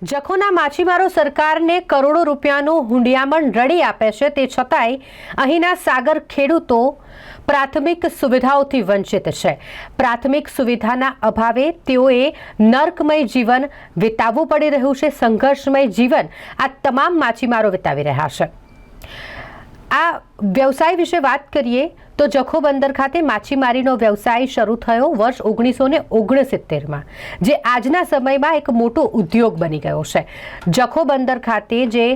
જખોના માછીમારો સરકારને કરોડો રૂપિયાનું હુંડિયામણ રડી આપે છે તે છતાંય અહીંના સાગર ખેડૂતો પ્રાથમિક સુવિધાઓથી વંચિત છે. પ્રાથમિક સુવિધાના અભાવે તેઓએ નર્કમય જીવન વિતાવવું પડી રહ્યું છે, સંઘર્ષમય જીવન આ તમામ માછીમારો વિતાવી રહ્યા છે. આ વ્યવસાય વિશે વાત કરીએ તો જખો બંદર ખાતે માછીમારીનો વ્યવસાય શરૂ થયો વર્ષ ઓગણીસો ને ઓગણસિત્તેરમાં, જે આજના સમયમાં એક મોટો ઉદ્યોગ બની ગયો છે. જખો બંદર ખાતે જે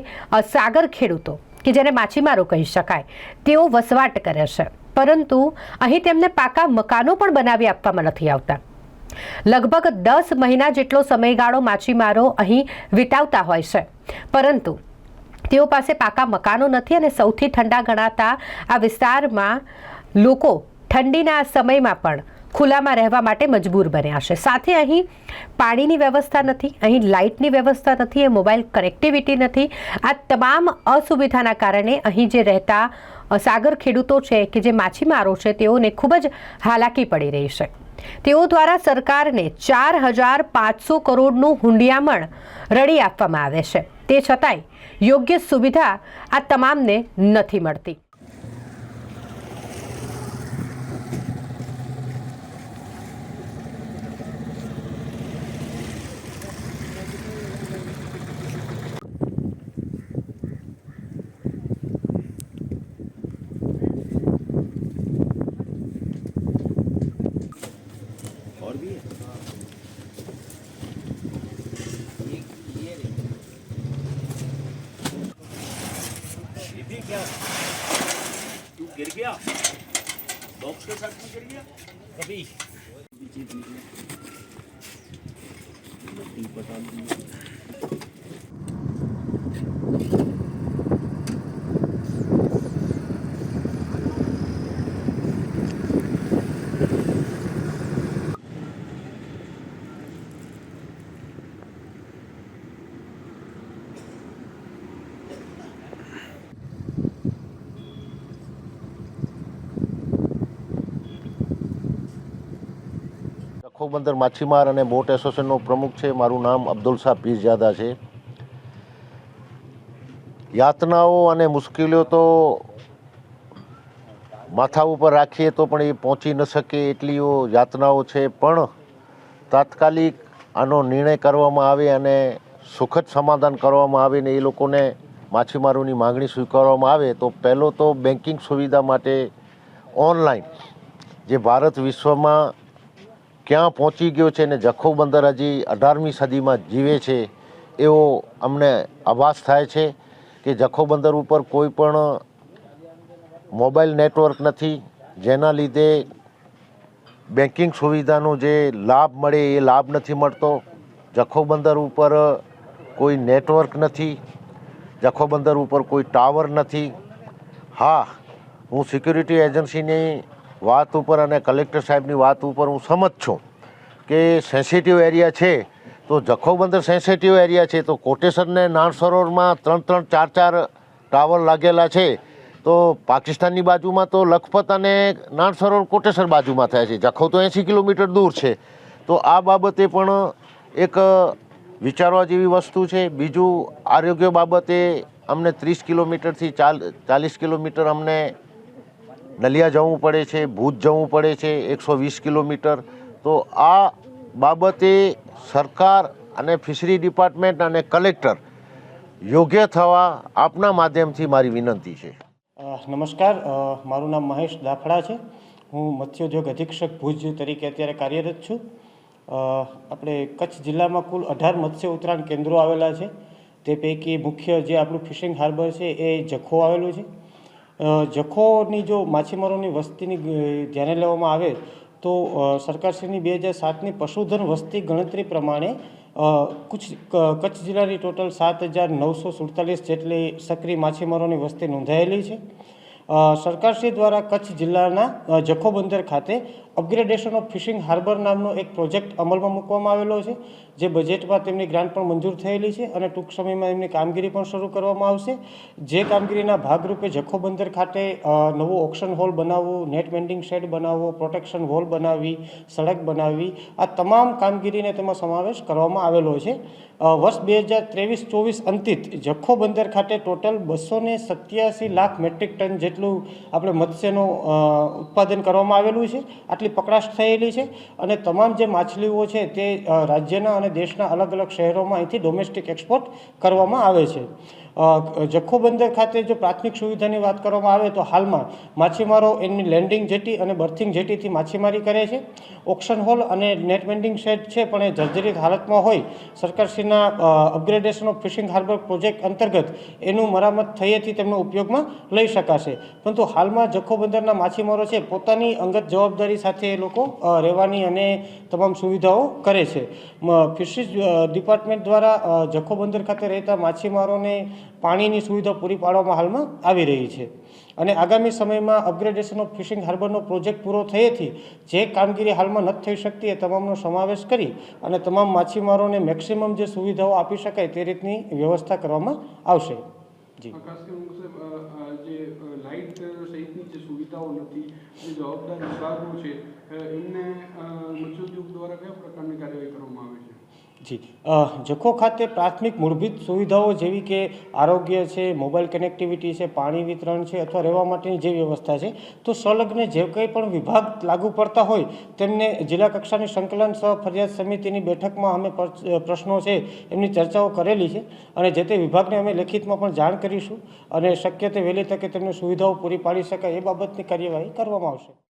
સાગર ખેડૂતો, કે જેને માછીમારો કહી શકાય, તેઓ વસવાટ કરે છે. પરંતુ અહીં તેમને પાકા મકાનો પણ બનાવી આપવામાં નથી આવતા. લગભગ દસ મહિના જેટલો સમયગાળો માછીમારો અહીં વિતાવતા હોય છે. પરંતુ તેઓ પાસે પાકા મકાનો નથી અને સૌથી ઠંડા ગણાતા આ વિસ્તારમાં લોકો ઠંડીના સમયમાં પણ ખુલ્લામાં રહેવા માટે મજબૂર બન્યા છે. સાથે અહીં પાણીની વ્યવસ્થા નથી, અહીં લાઇટની વ્યવસ્થા નથી એ મોબાઈલ કનેક્ટિવિટી નથી. આ તમામ અસુવિધાના કારણે અહીં જે રહેતા સાગર ખેડૂતો છે કે જે માછીમારો છે, તેઓને ખૂબ જ હાલાકી પડી રહી છે. તેઓ દ્વારા સરકારને ચાર હજાર પાંચસો કરોડનું હુંડિયામણ રડી આપવામાં આવે છે. તે છતાંય યોગ્ય સુવિધા આ તમામને નથી મળતી. और भी है ये ये रे। ये भी क्या तू गिर गया बॉक्स के साथ में गिर गया कभी बता दी લખો માછીમાર અને બોટ એસોસિએશનનો પ્રમુખ છે. મારું નામ અબ્દુલ શાહ પીરજાદા છે. યાતનાઓ અને મુશ્કેલીઓ તો માથા ઉપર રાખીએ તો પણ એ પહોંચી ન શકે એટલીઓ યાતનાઓ છે. પણ તાત્કાલિક આનો નિર્ણય કરવામાં આવે અને સુખદ સમાધાન કરવામાં આવે ને એ લોકોને માછીમારોની માગણી સ્વીકારવામાં આવે, તો પહેલો તો બેન્કિંગ સુવિધા માટે ઓનલાઈન જે ભારત વિશ્વમાં ક્યાં પહોંચી ગયો છે ને જખો બંદર હજી અઢારમી સદીમાં જીવે છે, એવો અમને આભાસ થાય છે કે જખો બંદર ઉપર કોઈ પણ મોબાઈલ નેટવર્ક નથી, જેના લીધે બેન્કિંગ સુવિધાનો જે લાભ મળે એ લાભ નથી મળતો. જખો બંદર ઉપર કોઈ નેટવર્ક નથી, જખો બંદર ઉપર કોઈ ટાવર નથી. હા, હું સિક્યુરિટી એજન્સીની વાત ઉપર અને કલેક્ટર સાહેબની વાત ઉપર હું સમજ છું કે સેન્સિટિવ એરિયા છે, તો જખૌ બંદર સેન્સિટિવ એરિયા છે, તો કોટેસરને નાણ સરોવરમાં ત્રણ ત્રણ ચાર ચાર ટાવર લાગેલા છે, તો પાકિસ્તાનની બાજુમાં તો લખપત અને નાણ સરોવર કોટેશ્વર બાજુમાં થાય છે. જખો તો એંસી કિલોમીટર દૂર છે. તો આ બાબતે પણ એક વિચારવા જેવી વસ્તુ છે. બીજું આરોગ્ય બાબતે અમને ત્રીસ કિલોમીટરથી ચાલ ચાલીસ કિલોમીટર અમને નલિયા જવું પડે છે, ભૂજ જવું પડે છે, એકસો વીસ કિલોમીટર. તો આ બાબતે સરકાર અને ફિશરી ડિપાર્ટમેન્ટ અને કલેક્ટર યોગ્ય થવા આપના માધ્યમથી મારી વિનંતી છે. નમસ્કાર. મારું નામ મહેશ દાફડા છે. હું મત્સ્યોદ્યોગ અધિક્ષક ભુજ તરીકે અત્યારે કાર્યરત છું. આપણે કચ્છ જિલ્લામાં કુલ અઢાર મત્સ્ય ઉત્તરાયણ કેન્દ્રો આવેલા છે. તે પૈકી મુખ્ય જે આપણું ફિશિંગ હાર્બર છે એ જખો આવેલું છે. જખોની જો માછીમારોની વસ્તીની ધ્યાને લેવામાં આવે તો સરકારશ્રીની બે હજાર સાતની પશુધન વસ્તી ગણતરી પ્રમાણે કુછ કચ્છ જિલ્લાની ટોટલ સાત હજાર નવસો સુડતાલીસ જેટલી સક્રિય માછીમારોની વસ્તી નોંધાયેલી છે. સરકારશ્રી દ્વારા કચ્છ જિલ્લાના જખો બંદર ખાતે અપગ્રેડેશન ઓફ ફિશિંગ હાર્બર નામનો એક પ્રોજેક્ટ અમલમાં મૂકવામાં આવેલો છે, જે બજેટમાં તેમની ગ્રાન્ટ પણ મંજૂર થયેલી છે અને ટૂંક સમયમાં એમની કામગીરી પણ શરૂ કરવામાં આવશે. જે કામગીરીના ભાગરૂપે જખો બંદર ખાતે નવું ઓક્શન હોલ બનાવવું, નેટ બેન્ડિંગ શેડ બનાવવો, પ્રોટેક્શન વોલ બનાવવી, સડક બનાવવી, આ તમામ કામગીરીને તેમાં સમાવેશ કરવામાં આવેલો છે. વર્ષ બે હજાર ત્રેવીસ ચોવીસ અંતિત જખો બંદર ખાતે ટોટલ બસો સત્યાસી લાખ મેટ્રિક ટન જેટલું આપણે મત્સ્યનું ઉત્પાદન કરવામાં આવેલું છે, આટલી પકડાશ થયેલી છે અને તમામ જે માછલીઓ છે તે રાજ્યના અને દેશના અલગ અલગ શહેરોમાં અહીંથી ડોમેસ્ટિક એક્સપોર્ટ કરવામાં આવે છે. જખો બંદર ખાતે જો પ્રાથમિક સુવિધાની વાત કરવામાં આવે તો હાલમાં માછીમારો એમની લેન્ડિંગ જેટી અને બર્થિંગ જેટીથી માછીમારી કરે છે. ઓક્શન હોલ અને નેટ વેન્ડિંગ શેડ છે, પણ એ જર્જરિત હાલતમાં હોય. સરકારશ્રીના upgradation of fishing harbour project અંતર્ગત એનું મરામત થયેથી તેમનો ઉપયોગમાં લઈ શકાશે. પરંતુ હાલમાં જખો બંદરના માછીમારો છે, પોતાની અંગત જવાબદારી સાથે એ લોકો રહેવાની અને તમામ સુવિધાઓ કરે છે. ફિશરીઝ ડિપાર્ટમેન્ટ દ્વારા જખો બંદર ખાતે રહેતા માછીમારોને પાણીની સુવિધા પૂરી પાડવામાં હાલમાં આવી રહી છે. અને આગામી સમયમાં અપગ્રેડેશન ઓફ ફિશિંગ હાર્બરનો પ્રોજેક્ટ પૂરો થયેથી જે કામગીરી હાલમાં નથી થઈ શકતી એ તમામનો સમાવેશ કરી અને તમામ માછીમારોને મેક્સિમમ જે સુવિધાઓ આપી શકાય તે રીતની વ્યવસ્થા કરવામાં આવશે. જી. જવાબદાર છે એમને દ્વારા કયા પ્રકારની કાર્યવાહી કરવામાં આવે છે? જી. જખો ખાતે પ્રાથમિક મૂળભૂત સુવિધાઓ જેવી કે આરોગ્ય છે, મોબાઈલ કનેક્ટિવિટી છે, પાણી વિતરણ છે અથવા રહેવા માટેની જે વ્યવસ્થા છે, તો સંલગ્ન જે કંઈ પણ વિભાગ લાગુ પડતા હોય તેમને જિલ્લા કક્ષાની સંકલન સહ ફરિયાદ સમિતિની બેઠકમાં અમે પ્રશ્નો છે એમની ચર્ચાઓ કરેલી છે અને જે તે વિભાગને અમે લેખિતમાં પણ જાણ કરીશું અને શક્ય તે વહેલી તકે તેમને સુવિધાઓ પૂરી પાડી શકાય એ બાબતની કાર્યવાહી કરવામાં આવશે.